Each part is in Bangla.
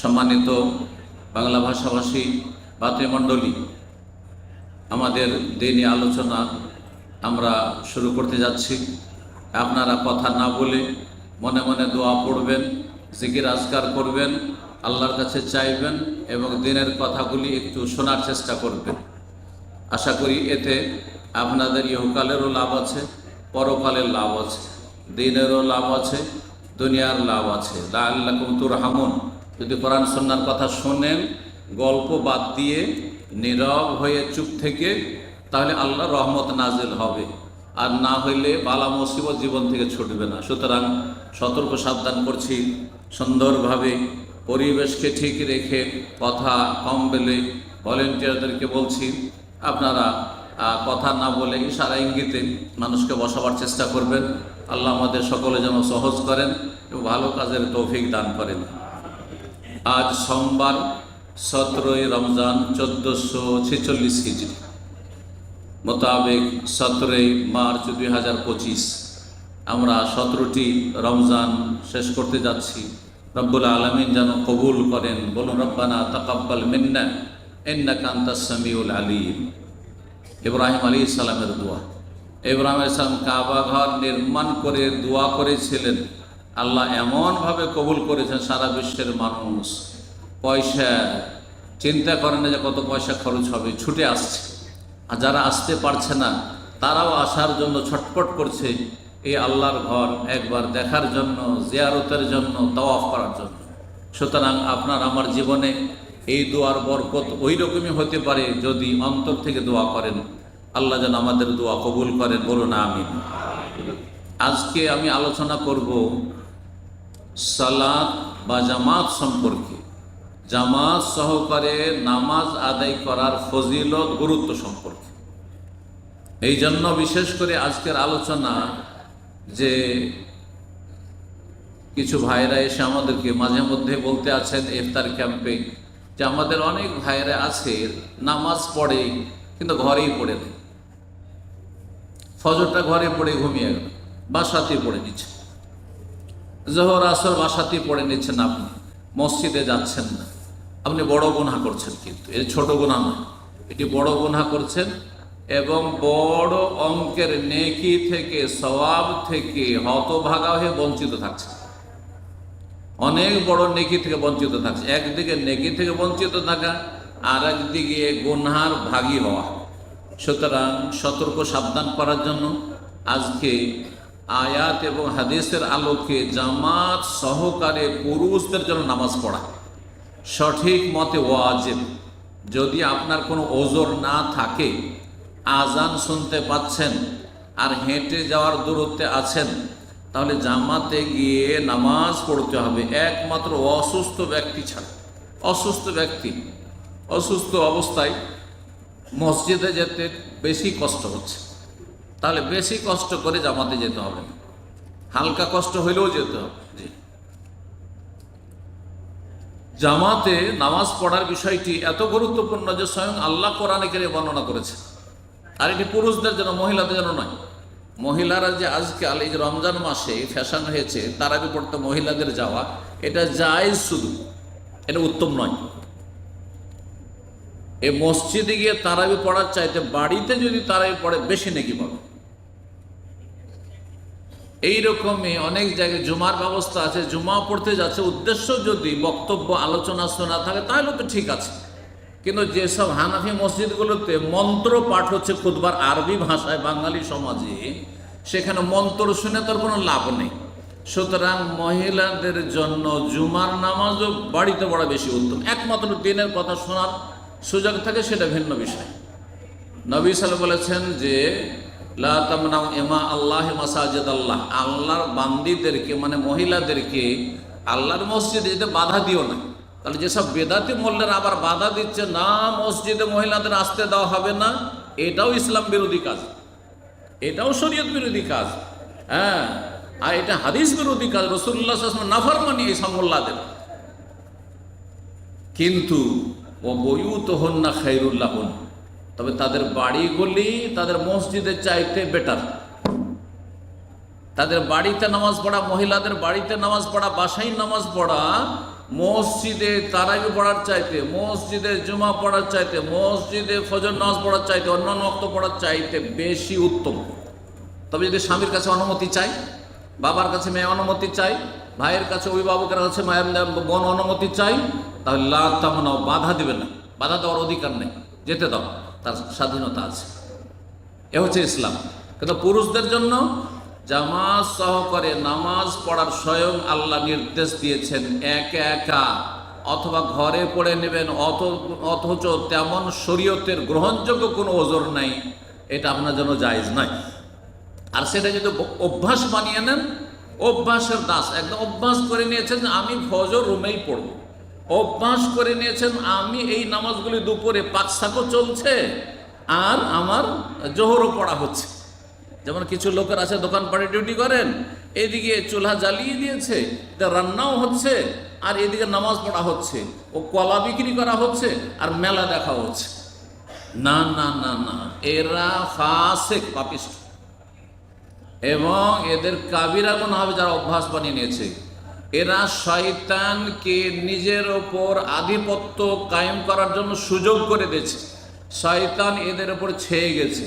সম্মানিত বাংলা ভাষাভাষী ভাতৃমণ্ডলী, আমাদের দিনই আলোচনা আমরা শুরু করতে যাচ্ছি। আপনারা কথা না বলে মনে মনে দোয়া পড়বেন, জিকির আজকার করবেন, আল্লাহর কাছে চাইবেন এবং দিনের কথাগুলি একটু শোনার চেষ্টা করবেন। আশা করি এতে আপনাদের ইহকালেরও লাভ আছে, পরকালের লাভ আছে, দিনেরও লাভ আছে, দুনিয়ার লাভ আছে। আল্লাহ তুর হামুন যদি কোরআন সন্ন্যার কথা শোনেন, গল্প বাদ দিয়ে নীরব হয়ে চুপ থেকে, তাহলে আল্লাহ রহমত নাজিল হবে। আর না হইলে বালা মুসিবত জীবন থেকে ছুটবে না। সুতরাং সতর্ক সাবধান করছি, সুন্দরভাবে পরিবেশকে ঠিক রেখে কথা কম বেলে ভলেন্টিয়ারদেরকে বলছি, আপনারা কথা না বলে ইশারা ইঙ্গিতে মানুষকে বসাবার চেষ্টা করবেন। আল্লাহ আমাদের সকলে যেন সহজ করেন এবং ভালো কাজের তৌফিক দান করেন। আজ সোমবার সতেরোই রমজান চোদ্দোশো ছেচল্লিশ হিজড়ি মোতাবেক সতেরোই মার্চ দুই হাজার পঁচিশ আমরা সতেরোটি রমজান শেষ করতে যাচ্ছি। রব্বুল আলমিন যেন কবুল করেন। বলুন, রব্বানা তাকাব্বাল মিন্না এন্না কান্তা সামিউল আলিম। ইব্রাহিম আলী ইসলামের দোয়া। ইব্রাহিম ইসলাম কাবা ঘর নির্মাণ করে দোয়া করেছিলেন। আল্লাহ এমনভাবে কবুল করেছেন সারা বিশ্বের মানুষ। পয়সা, চিন্তা করে না যে কত পয়সা খরচ হবে, ছুটে আসছে। আর যারা আসতে পারছে না, তারাও আসার জন্য ছটপট করছে এই আল্লাহর ঘর একবার দেখার জন্য, জিয়ারতের জন্য, তওয়াফ করার জন্য। সুতরাং আপনার আমার জীবনে এই দোয়ার বরকত ওই রকমই হতে পারে যদি অন্তর থেকে দোয়া করেন। আল্লাহ যেন আমাদের দোয়া কবুল করেন, বলুন আমিন। আজকে আমি আলোচনা করব সালাত বা জামাত সম্পর্কে। জামাত সহকারে নামাজ আদায় করার ফজিলত, গুরুত্ব সম্পর্কে। এই জন্য বিশেষ করে আজকের আলোচনা যে কিছু ভাইরা এসে আমাদেরকে মাঝে মধ্যে বলতে আছেন ইফতার ক্যাম্পে যে আমাদের অনেক ভাইরা আছে, নামাজ পড়ে কিন্তু ঘরেই পড়ে নেই ফজরটা ঘরে পড়ে ঘুমিয়ে গেল, বাসাতেই পড়ে নিচ্ছে। জহর আসর বাসাতেই পড়ে নিচ্ছেন আপনি। মসজিদে যাচ্ছেন না। আপনি বড় গুনাহ করছেন কিন্তু। এর ছোট গুনাহ নয়। এটি বড় গুনাহ করছেন এবং বড় অঙ্কের নেকি থেকে, সওয়াব থেকে হতভাগা হয়ে বঞ্চিত থাকছে অনেক বড় নেকি থেকে বঞ্চিত থাকছে একদিকে নেকি থেকে বঞ্চিত থাকা আর একদিকে গুনহার ভাগী হওয়া। সুতরাং সতর্ক সাবধান করার জন্য আজকে আয়াত এবং হাদিসের আলোকে জামাত সহকারে পুরুষদের জন্য নামাজ পড়া। সঠিক মতে ওয়াজেব। যদি আপনার কোনো ওজোর না থাকে, আজান শুনতে পাচ্ছেন আর হেঁটে যাওয়ার দূরত্বে আছেন, তাহলে জামাতে গিয়ে নামাজ পড়তে হবে। একমাত্র অসুস্থ ব্যক্তি ছাড়া। অসুস্থ ব্যক্তি, অসুস্থ অবস্থায় মসজিদে যেতে বেশি কষ্ট হচ্ছে। তাহলে বেশি কষ্ট করে জামাতে যেতে হবে না। হালকা কষ্ট হইলেও যেতে হবে। জি। জামাতে নামাজ পড়ার বিষয়টি এত গুরুত্বপূর্ণ যে স্বয়ং আল্লাহ কোরআনে বর্ণনা করেছে আর এটি পুরুষদের জন্য, মহিলাদের জন্য নয়। মহিলারা যে আজকাল এই যে রমজান মাসে ফ্যাশন হয়েছে তারাবি পড়তে মহিলাদের যাওয়া, এটা জায়েজ শুধু। এটা উত্তম নয়। এই মসজিদে গিয়ে তারাবি পড়ার চাইতে বাড়িতে যদি তারাবি পড়ে, বেশি নাকি পাবে? এইরকমই অনেক জায়গায় জুমার ব্যবস্থা আছে জুমা পড়তে যাচ্ছে। উদ্দেশ্য যদি বক্তব্য, আলোচনা শোনা থাকে, তাহলে তো ঠিক আছে। কিন্তু যেসব হানাফি মসজিদগুলোতে মন্ত্র পাঠ হচ্ছে খুদবার আরবি ভাষায়, বাঙালি সমাজে, সেখানে মন্ত্র শুনে তার কোনো লাভ নেই। সুতরাং মহিলাদের জন্য জুমার নামাজও বাড়িতে পড়া বেশি উত্তম। একমাত্র দিনের কথা শোনার সুযোগ থাকে সেটা ভিন্ন বিষয়। নবী সাল বলেছেন যে, লা তামনাউ এমা আল্লাহ মাসাজিদ আল্লাহ আল্লাহর বান্দিদেরকে মানে মহিলাদেরকে আল্লাহর মসজিদে যেতে বাধা দিও না। তাহলে যেসব বেদাতি মোল্লারা আবার বাধা দিচ্ছে, না, মসজিদে মহিলাদের আসতে দেওয়া হবে না। এটাও ইসলাম বিরোধী কাজ। এটাও শরীয়ত বিরোধী কাজ। হ্যাঁ আর এটা হাদিস বিরোধী কাজ। রসুল্লাহ নাফার মানি এই মোল্লাদের কিন্তু ও বইউত হন না খাইরুল্লাহ হন তবে তাদের বাড়িগুলি তাদের মসজিদের চাইতে বেটার তাদের বাড়িতে নামাজ পড়া, মহিলাদের বাড়িতে নামাজ পড়া, বাসায় নামাজ পড়া, মসজিদে তারাবি পড়ার চাইতে, মসজিদে জুমা পড়ার চাইতে, মসজিদে ফজর নামাজ পড়ার চাইতে, অন্যান্য অক্ত পড়ার চাইতে বেশি উত্তম। তবে যদি স্বামীর কাছে অনুমতি চাই, বাবার কাছে মেয়ে অনুমতি চাই, ভাইয়ের কাছে অভিভাবকের কাছে মায়ের বোন অনুমতি চাই তাহলে লাতামনাও বাধা দিবে না। বাধা দেওয়ার অধিকার নেই। যেতে দাও। তার স্বাধীনতা আছে। এ হচ্ছে ইসলাম। কিন্তু পুরুষদের জন্য জামাজ সহকারে নামাজ পড়ার স্বয়ং আল্লাহ নির্দেশ দিয়েছেন একা একা। অথবা ঘরে পড়ে নেবেন অথ অথচ তেমন শরীয়তের গ্রহণযোগ্য কোনো ওজোর নাই। এটা আপনার জন্য জায়েজ নাই আর সেটা যদি অভ্যাস বানিয়ে নেন, অভ্যাসের দাস। একদম অভ্যাস করে নিয়েছেন আমি ফজর রুমেই পড়ব। অভ্যাস করে নিয়েছেন, আমি এই নামাজগুলি দুপুরে পাকশাকও চলছে আর আমার জোহরও পড়া হচ্ছে। যেমন কিছু লোকের আছে দোকান দোকানপাটে ডিউটি করেন, এদিকে চুলা জ্বালিয়ে দিয়েছে রান্নাও হচ্ছে, আর এদিকে নামাজ পড়া হচ্ছে, ও কলা বিক্রি করা হচ্ছে, আর মেলা দেখা হচ্ছে। না না না না, এরা ফাসেক পাপিষ্ট। এবং এদের কাবিরা গুণ হবে যারা অভ্যাস বানিয়ে নিয়েছে এরা শয়তানকে নিজের ওপর আধিপত্য কায়েম করার জন্য সুযোগ করে দিয়েছে। শয়তান এদের ওপর ছেয়ে গেছে।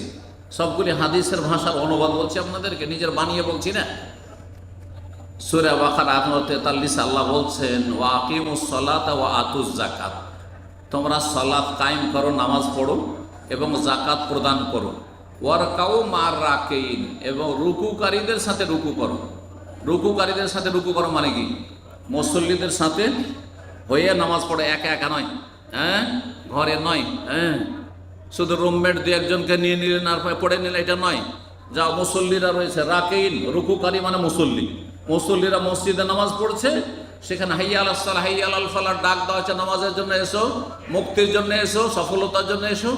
সবগুলি হাদিসের ভাষার অনুবাদ বলছি আপনাদেরকে, নিজের বানিয়ে বলছি না? সুরে বাখার আত্ম তেতাল্লিশ আল্লাহ বলছেন ও আকিমুস সলাত ও আতুস জাকাত তোমরা সলাৎ কায়েম করো, নামাজ পড়ো এবং জাকাত প্রদান করো। ওয়ারকাও মার রাকেইন এবং রুকুকারীদের সাথে রুকু করো। রুকুকারীদের সাথে রুকু করো মানে কি? মুসল্লিদের সাথে হয়ে নামাজ পড়ে, একা একা নয় হ্যাঁ? ঘরে নয় হ্যাঁ? শুধু রুমমেট দু একজনকে নিয়ে নিলেন আর পড়ে নিলে এটা নয়। যা মুসল্লিরা রয়েছে রাকেইন রুকুকারী মানে মুসল্লি। মুসল্লিরা মসজিদে নামাজ পড়ছে, সেখানে হাইয়া আল সাল হাইয়া আল ফালার ডাক দেওয়া হচ্ছে, নামাজের জন্য এসো, মুক্তির জন্য এসো, সফলতার জন্য এসো।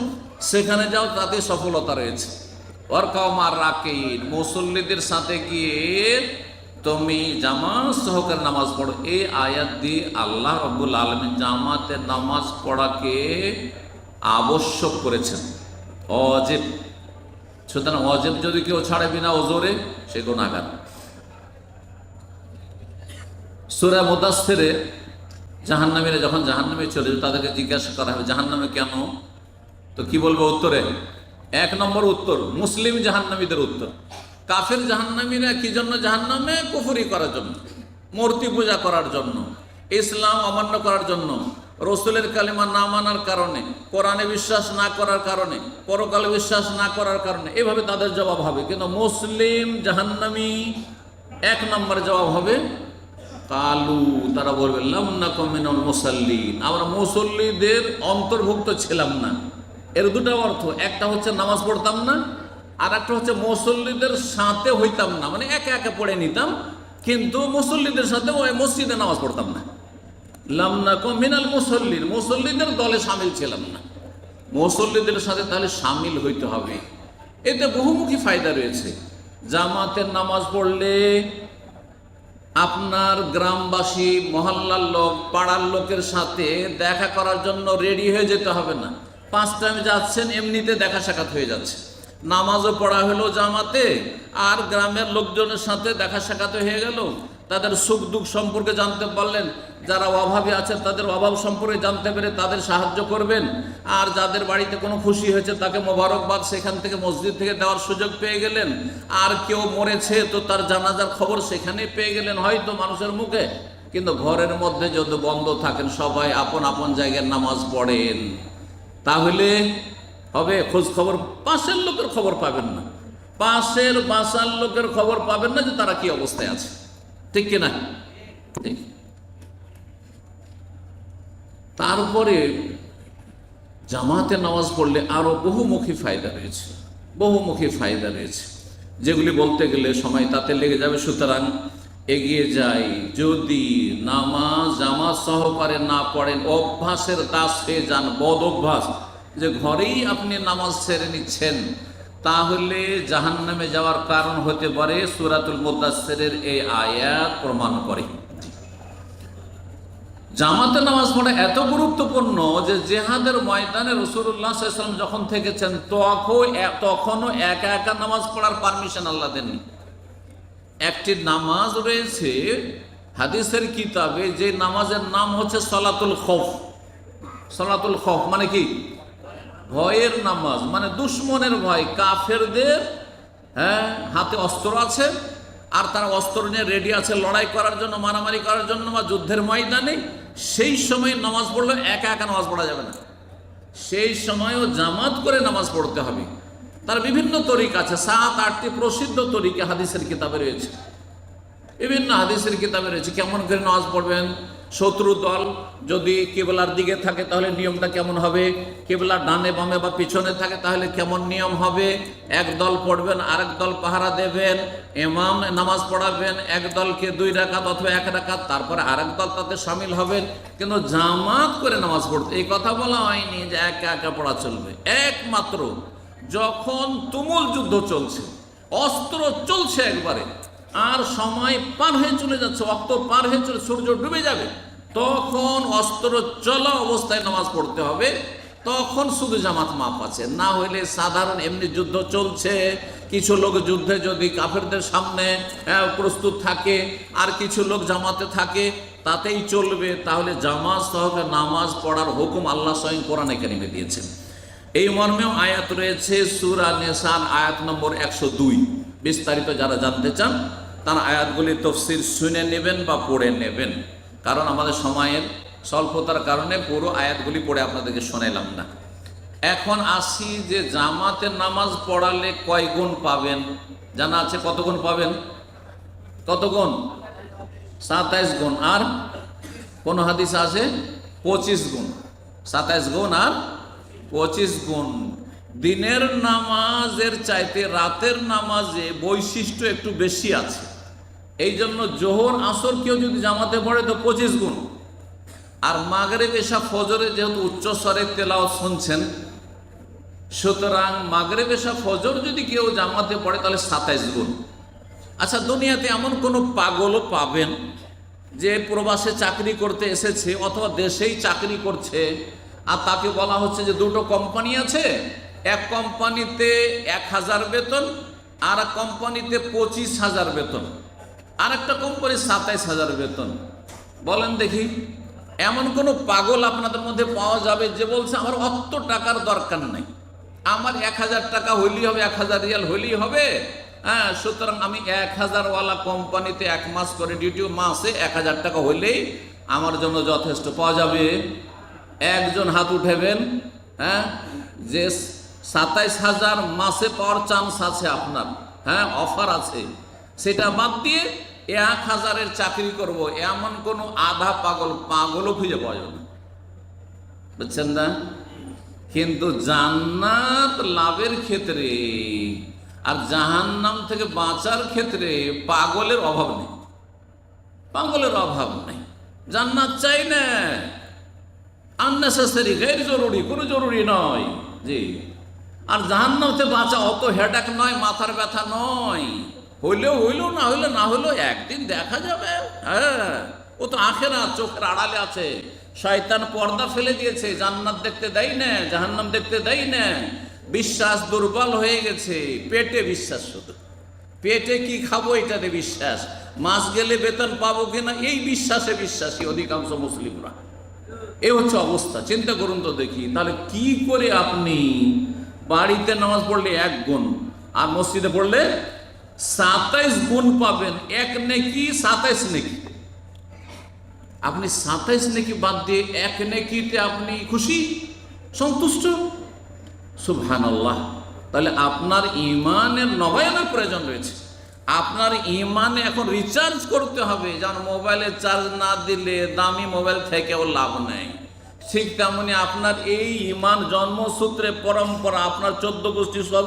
সেখানে যাও, তাতে সফলতা রয়েছে। ওর কাউ মার রাকেইন মুসল্লিদের সাথে গিয়ে তুমি জামাত সহকারে নামাজ পড়ো। এই আয়াত দিয়ে আল্লাহ রব্বুল আলমী জামাতে নামাজ পড়াকে আবশ্যক করেছেন। অজেব। সুতরাং অজেব যদি কেউ ছাড়ে বিনা ওজোরে, সে গুণাগার সুরা মোদাস্তেরে জাহান্নামীরা যখন জাহান্নামে চলে যাবে তাদেরকে জিজ্ঞাসা করা হবে, জাহান্নামে কেন? তো কি বলব উত্তরে? এক নম্বর উত্তর, মুসলিম জাহান্নামীদের উত্তর। কাফের জাহান্নামীরা কি জন্য জাহান্নামে? কুফুরি করার জন্য, মূর্তি পূজা করার জন্য, ইসলাম অমান্য করার জন্য, রসুলের কালিমা না মানার কারণে, কোরআনে বিশ্বাস না করার কারণে, পরকালে বিশ্বাস না করার কারণে, এভাবে তাদের জবাব হবে। কিন্তু মুসলিম জাহান্নামি, এক নম্বর জবাব হবে, কালু, তারা বলবে লামনা কমিনুল আমরা মুসল্লিদের অন্তর্ভুক্ত ছিলাম না। এর দুটো অর্থ, একটা হচ্ছে নামাজ পড়তাম না আর একটা হচ্ছে মুসল্লিদের সাথে হইতাম না। মানে একে একে পড়ে নিতাম, কিন্তু মুসল্লিদের সাথে ওই মসজিদে নামাজ পড়তাম না। লামনা কমিনাল মুসল্লির মুসল্লিদের দলে সামিল ছিলাম না। মুসল্লিদের সাথে তাহলে সামিল হইতে হবে। এতে বহুমুখী ফায়দা রয়েছে। জামাতের নামাজ পড়লে আপনার গ্রামবাসী, মহল্লার লোক, পাড়ার লোকের সাথে দেখা করার জন্য রেডি হয়ে যেতে হবে না। পাঁচ টাইম যাচ্ছেন, এমনিতে দেখা সাক্ষাৎ হয়ে যাচ্ছে। নামাজও পড়া হলো জামাতে, আর গ্রামের লোকজনের সাথে দেখা সাক্ষাৎ হয়ে গেল। তাদের সুখ দুঃখ সম্পর্কে জানতে পারলেন। যারা অভাবে আছে তাদের অভাব সম্পর্কে জানতে পেরে তাদের সাহায্য করবেন। আর যাদের বাড়িতে কোনো খুশি হয়েছে, তাকে মোবারকবাদ সেখান থেকে মসজিদ থেকে দেওয়ার সুযোগ পেয়ে গেলেন। আর কেউ মরেছে, তো তার জানাজার খবর সেখানে পেয়ে গেলেন। হয়তো মানুষের মুখে, কিন্তু ঘরের মধ্যে যদি বন্ধ থাকেন, সবাই আপন আপন জায়গায় নামাজ পড়েন। তাহলে হবে খোঁজ খবর পাশের লোকের খবর পাবেন না। পাশের, বাসার লোকের খবর পাবেন না যে তারা কি অবস্থায় আছে। ঠিক কিনা? তারপরে জামাতে নামাজ পড়লে আরও বহুমুখী ফায়দা রয়েছে, বহুমুখী ফায়দা রয়েছে। যেগুলি বলতে গেলে সময় তাতে লেগে যাবে। সুতরাং এগিয়ে যাই। যদি নামাজ জামাজ সহকারে না পড়েন, অভ্যাসের দাস হয়ে যান, বদ অভ্যাস। যে ঘরেই আপনি নামাজ সেরে নিচ্ছেন, তাহলে জাহান্নামে যাওয়ার কারণ হতে পারে সুরাতুল মুদাসসিরের এই আয়াত প্রমাণ করে। জামাতে নামাজ পড়া এত গুরুত্বপূর্ণ যে জেহাদের ময়দানে রসুল্লাহ যখন থেকেছেন, তখন তখনও একা একা নামাজ পড়ার পারমিশন আল্লাহ দেননি। একটি নামাজ রয়েছে হাদিসের কিতাবে যে নামাজের নাম হচ্ছে সলাতুল খফ। সলাতুল খফ মানে কি? ভয়ের নামাজ মানে দুশ্মনের ভয়। কাফেরদের হ্যাঁ হাতে অস্ত্র আছে, আর তারা অস্ত্র নিয়ে রেডি আছে লড়াই করার জন্য, মারামারি করার জন্য, বা যুদ্ধের ময়দানে। সেই সময় নামাজ পড়লে একা একা নামাজ পড়া যাবে না। সেই সময়ও জামাত করে নামাজ পড়তে হবে। তার বিভিন্ন তরিক আছে, সাত, আটটি প্রসিদ্ধ তরিকা হাদিসের কিতাবে রয়েছে। বিভিন্ন হাদিসের কিতাবে রয়েছে, কেমন করে নামাজ পড়বেন শত্রু দল যদি কেবলার দিকে থাকে, তাহলে নিয়মটা কেমন হবে? কেবলা ডানে বামে বা পিছনে থাকে, তাহলে কেমন নিয়ম হবে? এক দল পড়বেন, আরেক দল পাহারা দেবেন এমাম নামাজ পড়াবেন, এক দলকে দুই রাকাত অথবা এক রাকাত, তারপরে আরেক দল তাতে সামিল হবেন। কিন্তু জামাত করে নামাজ পড়তে, এই কথা বলা হয়নি যে একা একা পড়া চলবে। একমাত্র যখন তুমুল যুদ্ধ চলছে, অস্ত্র চলছে একবারে আর সময় পার হয়ে চলে যাচ্ছে অক্ত পার হয়ে চলে, সূর্য ডুবে যাবে। তখন অস্ত্র চলা অবস্থায় নামাজ পড়তে হবে, তখন শুধু জামাত মাপ আছে। না হইলে সাধারণ এমনি যুদ্ধ চলছে, কিছু লোক যুদ্ধে যদি কাফেরদের সামনে প্রস্তুত থাকে, আর কিছু লোক জামাতে থাকে, তাতেই চলবে। তাহলে জামাজ সহকে নামাজ পড়ার হুকুম আল্লাহ স্বয়ং কোরআনে কেনিমে দিয়েছেন। এই মর্মেও আয়াত রয়েছে, সুরা নেশান আয়াত নম্বর একশো দুই। বিস্তারিত যারা জানতে চান, তারা আয়াতগুলি তফসির শুনে নেবেন বা পড়ে নেবেন। কারণ আমাদের সময়ের স্বল্পতার কারণে পুরো আয়াতগুলি পড়ে আপনাদেরকে শোনালাম না। এখন আসি যে জামাতের নামাজ পড়ালে কয় গুণ পাবেন? জানা আছে কত গুণ পাবেন? কত গুণ? সাতাইশ গুণ। আর কোন হাদিস আছে? পঁচিশ গুণ। সাতাইশ গুণ আর পঁচিশ গুণ। দিনের নামাজের চাইতে রাতের নামাজে বৈশিষ্ট্য একটু বেশি আছে। এই জন্য জোহর, আসর কেউ যদি জামাতে পড়ে তো পঁচিশ গুণ। আর মাগরে পেশা ফজরে যেহেতু উচ্চ স্বরে তেলাও শুনছেন, সুতরাং মাগরে পেশা ফজর যদি কেউ জামাতে পড়ে তাহলে সাতাইশ গুণ। আচ্ছা দুনিয়াতে এমন কোনো পাগলও পাবেন যে প্রবাসে চাকরি করতে এসেছে অথবা দেশেই চাকরি করছে, আর তাকে বলা হচ্ছে যে দুটো কোম্পানি আছে এক কোম্পানিতে এক হাজার বেতন, আর কোম্পানিতে পঁচিশ হাজার বেতন। আর একটা কোম্পানি সাতাইশ হাজার বেতন। বলেন দেখি, এমন কোনো পাগল আপনাদের মধ্যে পাওয়া যাবে যে বলছে, আমার অত টাকার দরকার নেই। আমার এক হাজার টাকা হইলেই হবে, এক হাজার রিয়াল হইলেই হবে। হ্যাঁ সুতরাং আমি এক হাজারওয়ালা কোম্পানিতে এক মাস করে ডিউটি, মাসে এক হাজার টাকা হইলেই আমার জন্য যথেষ্ট। পাওয়া যাবে? একজন হাত উঠেবেন হ্যাঁ যে সাতাইশ হাজার মাসে পাওয়ার চান্স আছে আপনার। হ্যাঁ অফার আছে। সেটা বাদ দিয়ে এক হাজারের চাকরি করব, এমন কোনো আধা পাগল পাগলও খুঁজে পাওয়া যাবে না। বুঝছেন না? কিন্তু জান্নাত লাভের ক্ষেত্রে আর জাহান্নাম থেকে বাঁচার ক্ষেত্রে পাগলের অভাব নেই। পাগলের অভাব নেই। জান্নাত চাই না। আননেসেসারি গের জরুরি কোনো জরুরি নয়। জি। আর জাহান্নামতে বাঁচা অত হেডাক নয়, মাথার ব্যথা নয়। হইলেও হইলেও না হইলে না হইলেও একদিন দেখা যাবে। হ্যাঁ ও তো আখেরা চোখের আড়ালে আছে। শয়তান পর্দা ফেলে দিয়েছে, জান্নাত দেখতে দেয় না, জাহান্নাম দেখতে দেয় না। বিশ্বাস দুর্বল হয়ে গেছে, পেটে বিশ্বাস শুধু। পেটে কি খাব এটাতে বিশ্বাস? মাস গেলে বেতন পাবো কিনা? এই বিশ্বাসে বিশ্বাসী অধিকাংশ মুসলিমরা। এ হচ্ছে অবস্থা, চিন্তা করুন তো দেখি। তাহলে কি করে আপনি বাড়িতে নামাজ পড়লে এক গুণ, আর মসজিদে পড়লে সাতাইশ গুণ পাবেন। এক নেকি, সাতাইশ নেকি। আপনি সাতাইশ নেকি বাদ দিয়ে এক নেকিতে আপনি খুশি, সন্তুষ্ট? সুবহান আল্লাহ তাহলে আপনার ইমানের নবায়নের প্রয়োজন রয়েছে। আপনার ইমানে এখন রিচার্জ করতে হবে যেমন মোবাইলে চার্জ না দিলে দামি মোবাইল থেকেও লাভ নেই। ঠিক তেমনি আপনার এই ইমান জন্মসূত্রে পরম্পরা, আপনার চোদ্দ গোষ্ঠী সব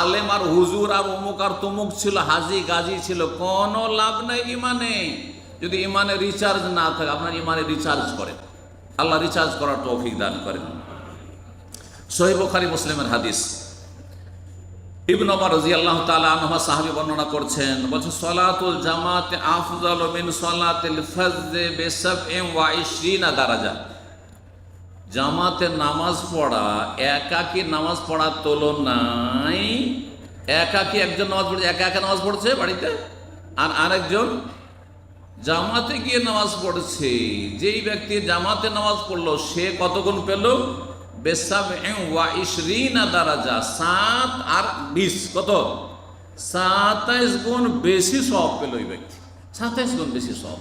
আলেম আর হুজুর আর অমুক আর তমুক ছিল, হাজি গাজি ছিল, কোনো লাভ নাই ইমানে। যদি ইমানে রিচার্জ না থাকে, আপনার ইমানে রিচার্জ করেন আল্লাহ রিচার্জ করার তৌফিক দান করেন। সহি বুখারী মুসলিমের হাদিস। ইবন ওমর রাদিয়াল্লাহু তাআলা আনহা, সাহাবী বর্ণনা করছেন বলছে সলাতুল জামাতে আফজালু মিন সলাতিল ফজর বিসাবইন ওয়া ইশরিনা দারাজা। জামাতে নামাজ পড়া, একাকী নামাজ পড়ার তুলনায় একাকী একজন নামাজ পড়ছে একা একা নামাজ পড়ছে বাড়িতে? আর আরেকজন জামাতে গিয়ে নামাজ পড়ছে, যেই ব্যক্তি জামাতে নামাজ পড়ল, সে কতক্ষণ পেল? দারাজা, সাত আর বিশ, কত? সাতাইশ গুণ বেশি সব পেল ওই ব্যক্তি। সাতাইশ গুণ বেশি সব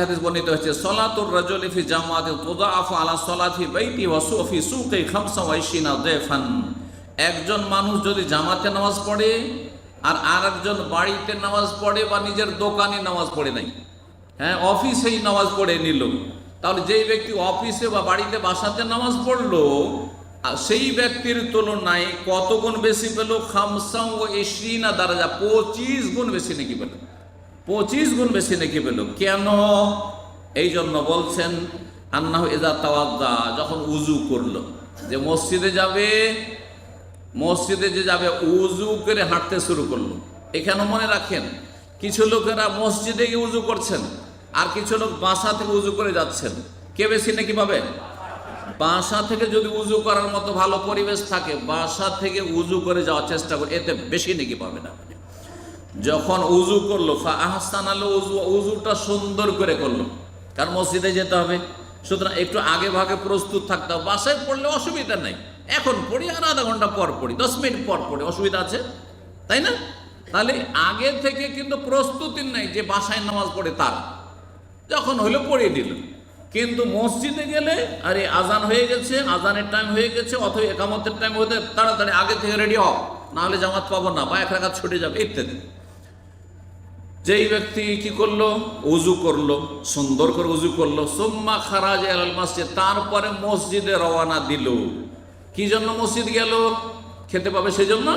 হাদিস বর্ণিত জামাতি তুদাআফু আলা সলাতি বাইতি ওয়া সুফি সুকি 25 দাফান। একজন মানুষ যদি জামাতে নামাজ পড়ে, আর আরেকজন বাড়িতে নামাজ পড়ে বা নিজের দোকানে নামাজ পড়ে নাই হ্যাঁ অফিসেই নামাজ পড়ে নিল, তাহলে যেই ব্যক্তি অফিসে বা বাড়িতে বাসাতে নামাজ পড়ল সেই ব্যক্তির তুলনায় কত গুণ বেশি পেল? খামসা ও এশরিনা দারাজা, পঁচিশ গুণ বেশি নাকি পেল? পঁচিশ গুণ বেশি নাকি পেল। কেন? এই জন্য বলছেন আন্না এজা তাওয়াদ্দা, যখন উজু করল, যে মসজিদে যাবে, মসজিদে যে যাবে উজু করে হাঁটতে শুরু করল। এখানে মনে রাখেন, কিছু লোকেরা মসজিদে গিয়ে উজু করছেন, আর কিছু লোক বাসা থেকে উজু করে যাচ্ছেন। কে বেশি নাকি পাবে? বাসা থেকে যদি উজু করার মতো ভালো পরিবেশ থাকে, বাসা থেকে উজু করে যাওয়ার চেষ্টা করে, এতে বেশি নাকি পাবে না। যখন উজু করল আহসান আলো উজু উজুটা সুন্দর করে করল। কারণ মসজিদে যেতে হবে। সুতরাং একটু আগে ভাগে প্রস্তুত থাকতে হবে। বাসায় পড়লে অসুবিধা নাই। এখন পড়ি, আর আধা ঘণ্টা পর পড়ি, দশ মিনিট পর পড়ি, অসুবিধা আছে। তাই না? তাহলে আগে থেকে কিন্তু প্রস্তুতি নেই যে বাসায় নামাজ পড়ে তার। যখন হলো পড়িয়ে দিল। কিন্তু মসজিদে গেলে, আরে আজান হয়ে গেছে, আজানের টাইম হয়ে গেছে, অথবা একামতের টাইম হতে তাড়াতাড়ি আগে থেকে রেডি হও। নাহলে জামাত পাবো না, বা এক রাখাত ছুটে যাবে, ইত্যাদি। যেই ব্যক্তি কি করল? উজু করল, সুন্দর করে উজু করল। সোম্মা খারাজ আল মসজিদ, তারপরে মসজিদে রওয়ানা দিল। কি জন্য মসজিদ গেল? খেতে পাবে সেই জন্য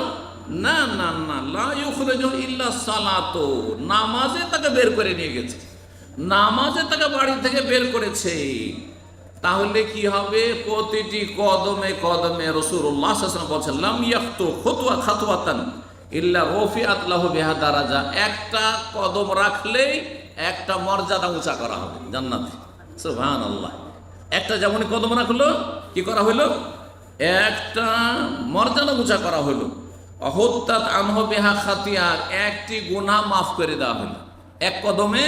না না না, লা ইউখরিজু ইল্লা সালাতো। নামাজে তাকে বের করে নিয়ে গেছে। নামাজে তাকে বাড়ি থেকে বের করেছে। তাহলে কি হবে? প্রতিটি কদমে কদমে রসুল্লাহ বলছেন, লাম ইয়াক্তু খতুয়া খাতুয়াতান ইল্লা রফি আতলাহ বেহা দারাজা। একটা কদম রাখলেই একটা মর্যাদা উঁচা করা হবে জান্নাতে। সুবহান আল্লাহ একটা যেমন কদম রাখল, কি করা হলো? একটা মর্যাদা উঁচা করা হলো। অহত্যাত আনহ বেহা খাতিয়ার, একটি গুনাহ মাফ করে দেওয়া হলো। এক কদমে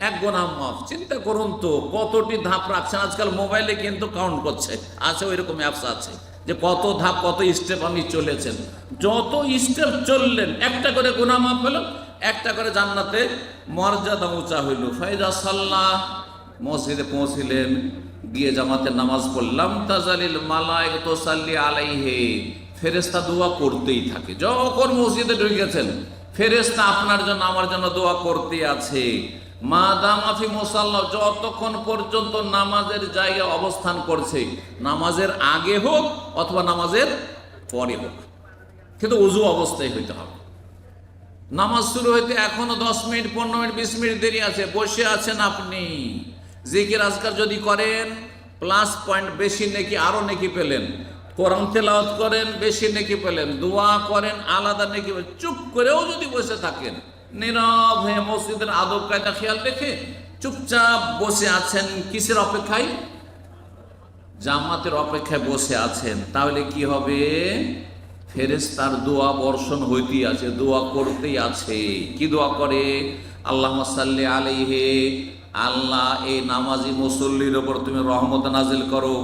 এক গোনা মাফ। চিন্তা করুন তো, কতটি ধাপ রাখছেন? আজকাল মোবাইলে কিন্তু কাউন্ট করছে। আছে ওই রকম অ্যাপস আছে যে কত ধাপ, কত স্টেপ আপনি চলেছেন। যত স্টেপ চললেন, একটা করে গুনা মাফ হলো, একটা করে জান্নাতে মর্যাদা উঁচা হইল। ফাইজা সাল্লাহ মসজিদে পৌঁছিলেন, গিয়ে জামাতে নামাজ পড়লাম, তাজালিল মালায় তো সাল্লি আলাইহে ফেরেস্তা দোয়া করতেই থাকে। যখন মসজিদে ঢুকেছেন ফেরেস্তা আপনার জন্য, আমার জন্য দোয়া করতে আছে। মা দামাফি মোসাল্লা, যতক্ষণ পর্যন্ত নামাজের জায়গায় অবস্থান করছে, নামাজের আগে হোক অথবা নামাজের পরে হোক। কিন্তু উজু অবস্থায় হইতে হবে। নামাজ শুরু হইতে এখনও দশ মিনিট, পনেরো মিনিট, বিশ মিনিট দেরি আছে, বসে আছেন আপনি। জিকির আজকার যদি করেন প্লাস পয়েন্ট বেশি নেকি, আরও নেকি পেলেন। কোরআন তেলাওয়াত করেন, বেশি নেকি পেলেন। দোয়া করেন, আলাদা নেকি চুপ করেও যদি বসে থাকেন, নীরব হয়ে মসজিদের আদব কায়দা খেয়াল রেখে চুপচাপ বসে আছেন কিসের অপেক্ষায়? জামাতের অপেক্ষায় বসে আছেন, তাহলে কি হবে? ফেরেস্তার দোয়া বর্ষণ হইতেই আছে, দোয়া করতেই আছে। কি দোয়া করে? আল্লাহ সাল্লি আলাইহে, আল্লাহ এই নামাজি মুসল্লির ওপর তুমি রহমত নাজিল করো।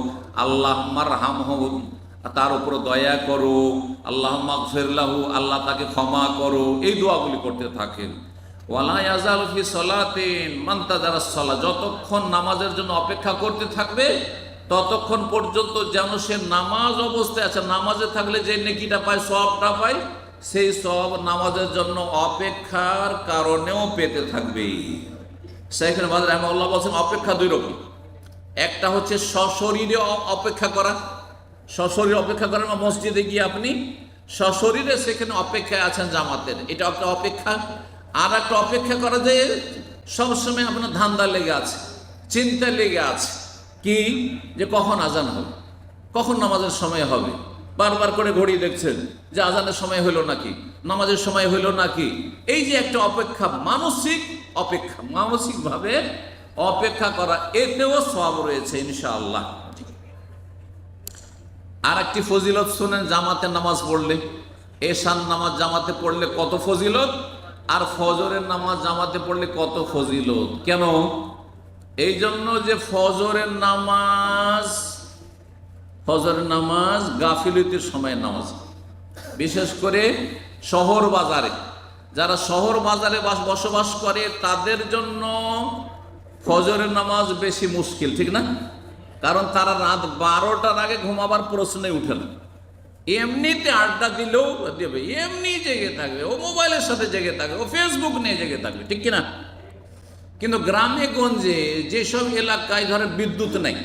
আল্লাহ মারহাম তার উপর দয়া করো। আল্লাহ মাগফিরলাহু আল্লাহ তাকে ক্ষমা করো। এই দোয়াগুলি করতে থাকেন। ওয়ালা ইয়াজাল ফি সলাতিন মান্তাজার সলা যতক্ষণ নামাজের জন্য অপেক্ষা করতে থাকবে ততক্ষণ পর্যন্ত যেন সে নামাজ অবস্থায় আছে। নামাজে থাকলে যে নেকিটা পায়, সবটা পায়, সেই সব নামাজের জন্য অপেক্ষার কারণেও পেতে থাকবে। সেখানে বাদ রহমাল্লাহ বলছেন, অপেক্ষা দুই রকম। একটা হচ্ছে সশরীরে অপেক্ষা করা। সশরীরে অপেক্ষা করেন মসজিদে গিয়ে আপনি সশরীরে সেখানে অপেক্ষায় আছেন জামাতের। এটা একটা অপেক্ষা। আর একটা অপেক্ষা করা যায় সবসময় আপনার ধান্দা লেগে আছে, চিন্তা লেগে আছে। কি? যে কখন আজান হবে কখন নামাজের সময় হবে? বারবার করে ঘড়ি দেখছেন যে আজানের সময় হইল নাকি? নামাজের সময় হইল নাকি? এই যে একটা অপেক্ষা, মানসিক অপেক্ষা, মানসিকভাবে অপেক্ষা করা, এতেও সব রয়েছে ইনশাআল্লাহ। আর একটি ফজিলত শোনেন, জামাতে নামাজ পড়লে। এশান নামাজ জামাতে পড়লে কত ফজিলত? আর ফজরের নামাজ জামাতে পড়লে কত ফজিলত? কেন? এই জন্য যে ফজরের নামাজ ফজরের নামাজ গাফিলতির সময় নামাজ। বিশেষ করে শহর বাজারে। যারা শহর বাজারে বাস বসবাস করে, তাদের জন্য ফজরের নামাজ বেশি মুশকিল, ঠিক না? কারণ তারা রাত বারোটার আগে ঘুমাবার প্রশ্নে উঠে না। এমনিতে আড্ডা দিলেও দেবে। এমনি জেগে থাকবে। ও মোবাইলের সাথে জেগে থাকবে। ও ফেসবুক নিয়ে জেগে থাকবে, ঠিক কিনা? কিন্তু গ্রামে গঞ্জে যেসব এলাকায় ধরে বিদ্যুৎ নেই,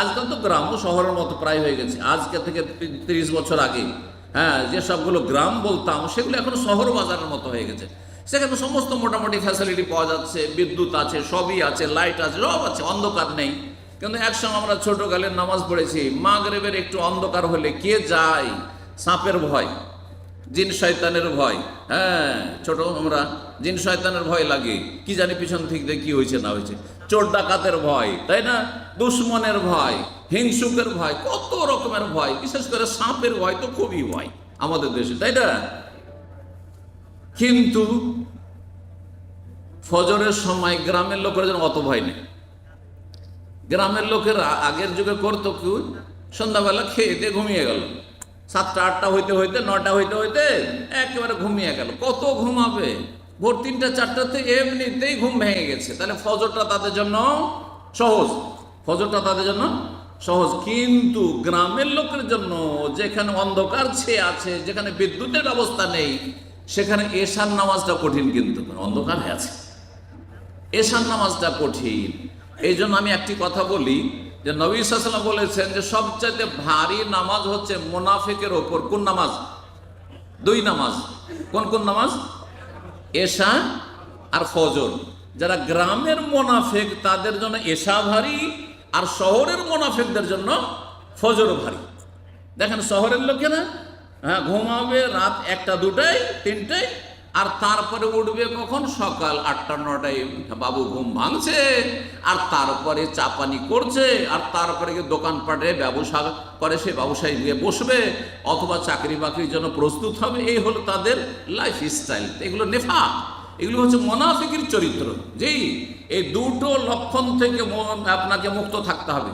আজকাল তো গ্রামও শহরের মতো প্রায় হয়ে গেছে। আজকে থেকে তিরিশ বছর আগে হ্যাঁ যে সবগুলো গ্রাম বলতাম, সেগুলো এখন শহর বাজারের মতো হয়ে গেছে। সেখানে সমস্ত মোটামুটি ফ্যাসিলিটি পাওয়া যাচ্ছে, বিদ্যুৎ আছে, সবই আছে লাইট আছে, সব আছে, অন্ধকার নেই। কিন্তু একসঙ্গে আমরা ছোটকালে নামাজ পড়েছি, মাগরেবের একটু অন্ধকার হলে কে যায়? সাপের ভয়। জিন শয়তানের ভয়। হ্যাঁ ছোট আমরা, জিন শয়তানের ভয় লাগে। কি জানি পিছন থেকে কি হয়েছে, না হয়েছে। চোর ডাকাতের ভয়, তাই না? দুশ্মনের ভয়, হিংসুকের ভয়, কত রকমের ভয়। বিশেষ করে সাপের ভয় তো খুবই ভয় আমাদের দেশে, তাই না? কিন্তু ফজরের সময় গ্রামের লোকের যেন অত ভয় নেই। গ্রামের লোকেরা আগের যুগে করতো কি? সন্ধ্যাবেলা খেয়ে দিয়ে ঘুমিয়ে গেল। সাতটা, আটটা হইতে হইতে নটা হইতে হইতে একেবারে ঘুমিয়ে গেল। কত ঘুমাবে? ভোর তিনটা চারটাতে এমনিতেই ঘুম ভেঙে গেছে। তাহলে ফজরটা তাদের জন্য সহজ। ফজরটা তাদের জন্য সহজ। কিন্তু গ্রামের লোকের জন্য যেখানে অন্ধকার ছেয়ে আছে, যেখানে বিদ্যুতের ব্যবস্থা নেই, সেখানে এশার নামাজটা কঠিন কিন্তু অন্ধকার হয়ে আছে। এশার নামাজটা কঠিন। এই জন্য আমি একটি কথা বলি যে নবী সাল্লাম বলেছেন যে সবচাইতে ভারী নামাজ হচ্ছে মোনাফেকের ওপর। কোন নামাজ? দুই নামাজ। কোন কোন নামাজ? এশা আর ফজর। যারা গ্রামের মোনাফেক, তাদের জন্য এশা ভারী আর শহরের মোনাফেকদের জন্য ফজর ভারী। দেখেন শহরের লোকেরা হ্যাঁ ঘুমাবে রাত একটা দুটাই তিনটায় আর তারপরে উঠবে কখন? সকাল আটটা নটায় বাবু ঘুম ভাঙছে, আর তারপরে চাপানি করছে, আর তারপরে দোকানপাটে ব্যবসা করে সে ব্যবসায় গিয়ে বসবে, অথবা চাকরি বাকরির জন্য প্রস্তুত হবে। এই হলো তাদের লাইফ স্টাইল এগুলো নেফা এগুলো হচ্ছে মোনাফিকের চরিত্র। যেই এই দুটো লক্ষণ থেকে আপনাকে মুক্ত থাকতে হবে।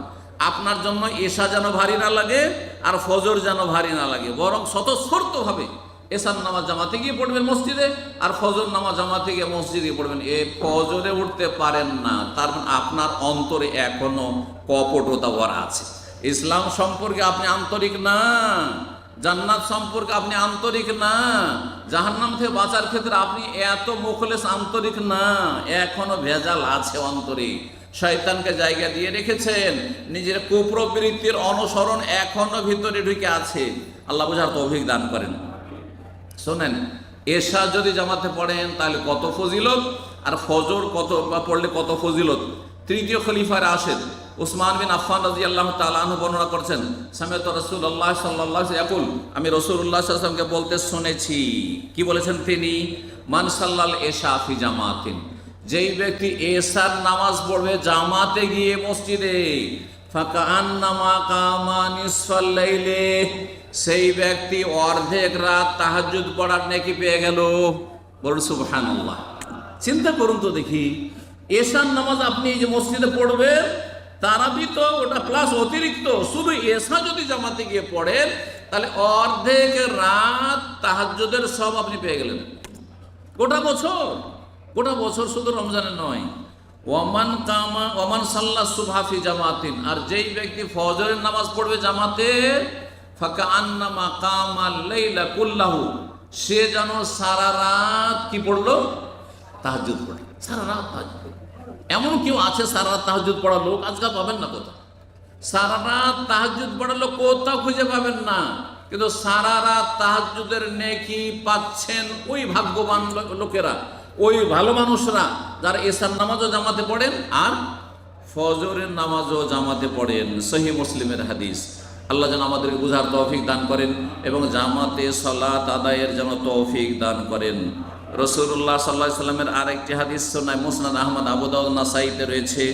আপনার জন্য এশা যেন ভারী না লাগে, আর ফজর যেন ভারী না লাগে, বরং স্বতঃস্ফূর্তভাবে এসার নামাজ জামাতে গিয়ে পড়বেন মসজিদে, আর ফজর নামাজ জামাতে গিয়ে মসজিদে পড়বেন। এ ফজরে উঠতে পারেন না, তার মানে আপনার অন্তরে এখনও কপটতা ভরা আছে। ইসলাম সম্পর্কে আপনি আন্তরিক না, জান্নাত সম্পর্কে আপনি আন্তরিক না, জাহান্নাম থেকে বাঁচার ক্ষেত্রে আপনি এত মুখলেস আন্তরিক না, এখনও ভেজাল আছে অন্তরে। শয়তানকে জায়গা দিয়ে রেখেছেন, নিজের কুপ্রবৃত্তির অনুসরণ এখনও ভিতরে ঢুকে আছে। আল্লাহ বুঝার তৌফিক দান করেন। শোনেন এশা যদি জামাতে পড়েন, তাহলে কত ফজিলত? আর ফজর কত বা পড়লে কত ফজিলত? তৃতীয় খলিফার আসেন উসমান বিন আফফান রাজি আল্লাহ তালাহ বর্ণনা করছেন সামেত রসুল আল্লাহ সাল্লাহ একুল আমি রসুল্লাহ সাল্লামকে বলতে শুনেছি। কি বলেছেন তিনি? মান সাল্লাল এশা ফি জামাতিন, যেই ব্যক্তি এশার নামাজ পড়বে জামাতে গিয়ে মসজিদে, ফাঁকা আন্নামা কামা নিসফাল লাইলে সেই ব্যক্তি অর্ধেক রাত তাহাজ্জুদ পড়ার নাকি পেয়ে গেল। বলুন চিন্তা করুন তো দেখি, এশার নামাজ আপনি যে মসজিদে পড়বেন, তারাবি তো ওটা প্লাস অতিরিক্ত, শুধু এশা যদি জামাতে গিয়ে পড়েন, তাহলে অর্ধেক রাত তাহাজ্জুদের সব আপনি পেয়ে গেলেন। গোটা বছর গোটা বছর শুধু রমজানে নয়। ওয়ামান কামা ওয়ামান সাল্লা সুভাফি জামাতিন। আর যেই ব্যক্তি ফজরের নামাজ পড়বে জামাতে ফাঁকা আন্নামা কামা লাইলা কুল্লাহু, সে যেন সারা রাত কি পড়ল? তাহাজুদ পড়ে। সারা রাত তাহাজুদ এমন কেউ আছে সারা রাত তাহাজুদ পড়া লোক? আজকাল পাবেন না কোথাও। সারা রাত তাহাজুদ পড়ালো কোথাও খুঁজে পাবেন না। কিন্তু সারা রাত তাহাজুদের নেকি পাচ্ছেন ওই ভাগ্যবান লোকেরা, ওই ভালো মানুষরা যারা এসার নামাজও জামাতে পড়েন আর ফজরের নামাজও জামাতে পড়েন। সহি মুসলিমের হাদিস। আল্লাহ যেন আমাদেরকে বুঝার তৌফিক দান করেন এবং জামাতে সলাত আদায়ের যেন তৌফিক দান করেন। রসুল্লাহ সাল্লাহ সাল্লামের আরেকটি হাদিস শোনায় মুসনাদ আহমদ আবু দাউদ নাসাইতে রয়েছে।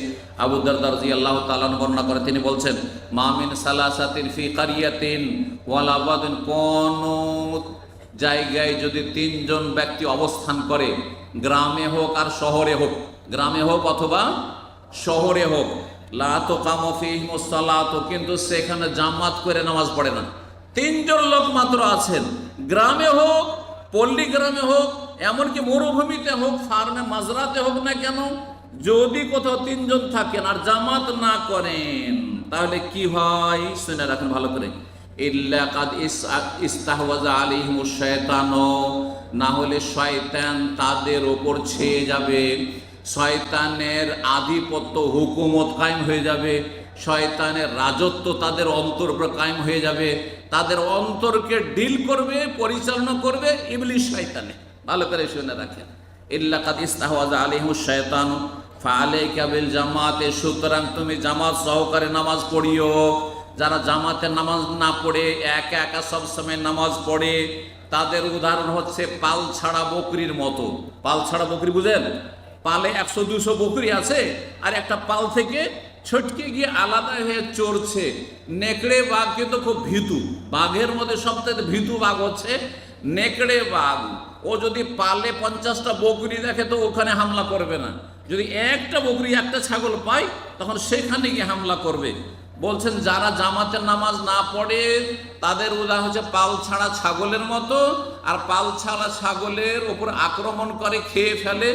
আবু দারদার জি আল্লাহ তালান বর্ণনা করে, তিনি বলছেন মামিন সালাসাতিন ফি কারিয়াতিন ওয়ালাবাদিন কোন জায়গায় যদি তিনজন ব্যক্তি অবস্থান করে, গ্রামে হোক আর শহরে হোক, গ্রামে হোক অথবা শহরে হোক লাতো কিন্তু সেখানে জামাত করে নামাজ পড়ে না। তিনজন লোক মাত্র আছেন। গ্রামে হোক পল্লী গ্রামে হোক, এমনকি মরুভূমিতে হোক, ফার্মে মাজরাতে হোক না কেন, যদি কোথাও তিনজন থাকেন আর জামাত না করেন, তাহলে কি হয়? শুনে রাখেন ভালো করে। না হলে শয়তান তাদের ওপর ছেয়ে যাবে। শয়তানের আধিপত্য হুকুমত কায়েম হয়ে যাবে। শয়তানের রাজত্ব তাদের অন্তর উপর কায়েম হয়ে যাবে। তাদের অন্তরকে ডিল করবে, পরিচালনা করবে ইবলিশ শয়তানে। ভালো করে শুনে রাখেন। ইল্লা কাদ ইস্তাহওয়াজা আলাইহিমুশ শায়তানু ফালাইকা বিল জামাতে, সুতরাং তুমি জামাত সহকারে নামাজ পড়িও। যারা জামাতে নামাজ না পড়ে, একা একা সবসময় নামাজ পড়ে, তাদের উদাহরণ হচ্ছে পাল ছাড়া বকরির মতো। পাল ছাড়া বকরি বুঝেন? পালে একশো দুশো বকরি আছে, আর একটা পাল থেকে ছটকে গিয়ে আলাদা হয়ে চড়ছে। নেকড়ে বাঘ কিন্তু খুব ভীতু। বাঘের মধ্যে সবথেকে ভীতু বাঘ হচ্ছে নেকড়ে বাঘ। ও যদি পালে পঞ্চাশটা বকরি দেখে তো ওখানে হামলা করবে না। যদি একটা বকরি একটা ছাগল পায়, তখন সেখানে গিয়ে হামলা করবে। বলছেন, যারা জামাতের নামাজ না পড়ে, তাদের উদাহরণ হচ্ছে পাল ছাড়া ছাগলের মতো, আর পাল ছাড়া ছাগলের ওপর আক্রমণ করে, খেয়ে ফেলে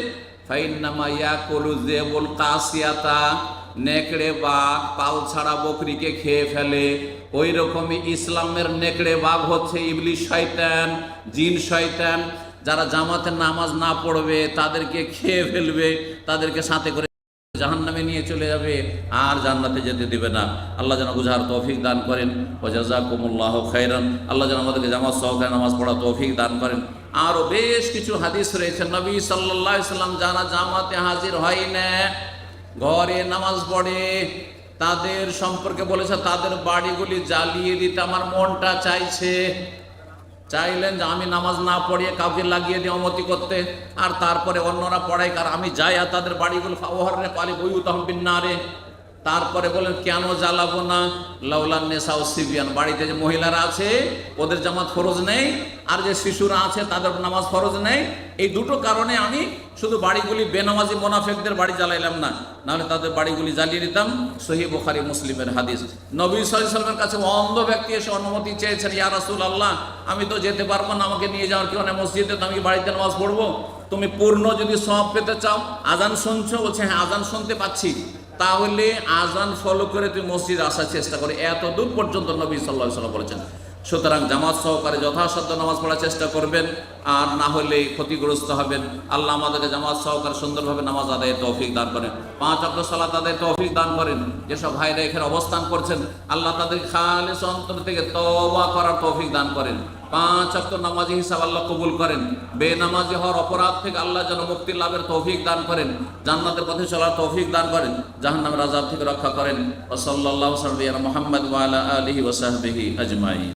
ফাইন্নামা ইয়াকুলু জেবুল কাসিয়াতা, নেকড়ে বাঘ পাল ছাড়া বকরিকে খেয়ে ফেলে। ওই রকমই ইসলামের নেকড়ে বাঘ হচ্ছে ইবলিশ শয়তান, জিন শয়তান। যারা জামাতের নামাজ না পড়বে, তাদেরকে খেয়ে ফেলবে, তাদেরকে সাথে করে জাহান্নামে নিয়ে চলে যাবে, আর জান্নাতে যেতে দিবে না। আল্লাহ যেন বুঝার তৌফিক দান করেন। ও জাজা কুমুল্লাহ খাইরান। আল্লাহ যেন আমাদেরকে জামাত সহকারে নামাজ পড়া তৌফিক দান করেন। আরও বেশ কিছু হাদিস রয়েছে। নবী সাল্লাহ সাল্লাম যারা জামাতে হাজির হয় না, ঘরে নামাজ পড়ে, তাদের সম্পর্কে বলেছে, তাদের বাড়িগুলি জ্বালিয়ে দিতে আমার মনটা চাইছে। চাইলেন যে আমি নামাজ না পড়িয়ে কাউকে লাগিয়ে দিয়ে অমতি করতে। আর তারপরে অন্যরা পড়াই কার আমি যাই আর তাদের বাড়িগুলো ফাওয়ারে পালি বই না বিন্নারে তারপরে বলেন, কেন জ্বালাবো না? লাউলান নেশা ও সিবিয়ান বাড়িতে যে মহিলারা আছে, ওদের জামাত ফরজ নেই, আর যে শিশুরা আছে তাদের নামাজ ফরজ নেই। এই দুটো কারণে আমি শুধু বাড়িগুলি বেনামাজি মোনাফেকদের বাড়ি জ্বালাইলাম না, নাহলে তাদের বাড়িগুলি জ্বালিয়ে দিতাম। সহি বুখারি মুসলিমের হাদিস। নবী সাল্লামের কাছে অন্ধ ব্যক্তি এসে অনুমতি চেয়েছেন, ইয়া রাসূল আল্লাহ আমি তো যেতে পারব না, আমাকে নিয়ে যাওয়ার কারণে মসজিদে তো আমি বাড়িতে নামাজ পড়ব? তুমি পূর্ণ যদি সব পেতে চাও। আজান শুনছো, বলছে হ্যাঁ আজান শুনতে পাচ্ছি। তাহলে আজান ফলো করে তুমি মসজিদ আসার চেষ্টা করে। এত দূর পর্যন্ত নবী সাল্লাহ বলেছেন। সুতরাং জামাত সহকারে যথাসাধ্য নামাজ পড়ার চেষ্টা করবেন, আর না হলে ক্ষতিগ্রস্ত হবেন। আল্লাহ আমাদেরকে জামাত সহকারে সুন্দরভাবে নামাজ আদায়ের তৌফিক দান করেন। পাঁচ অক্ট সালাত আদায়ের তৌফিক দান করেন। যেসব ভাইরা এখানে অবস্থান করছেন, আল্লাহ তাদের খালেস অন্তর থেকে তওবা করার তৌফিক দান করেন। পাঁচ অক্ট নামাজি হিসাব আল্লাহ কবুল করেন। বেনামাজি হওয়ার অপরাধ থেকে আল্লাহ যেন মুক্তি লাভের তৌফিক দান করেন, জান্নাতের পথে চলার তৌফিক দান করেন জাহান্নাম আজাব থেকে রক্ষা করেন। ও সাল্লাল্লাহু সাল্লাম মোহাম্মদ ওয়ালা আলিহি ওসাহবিহি আজমাইন।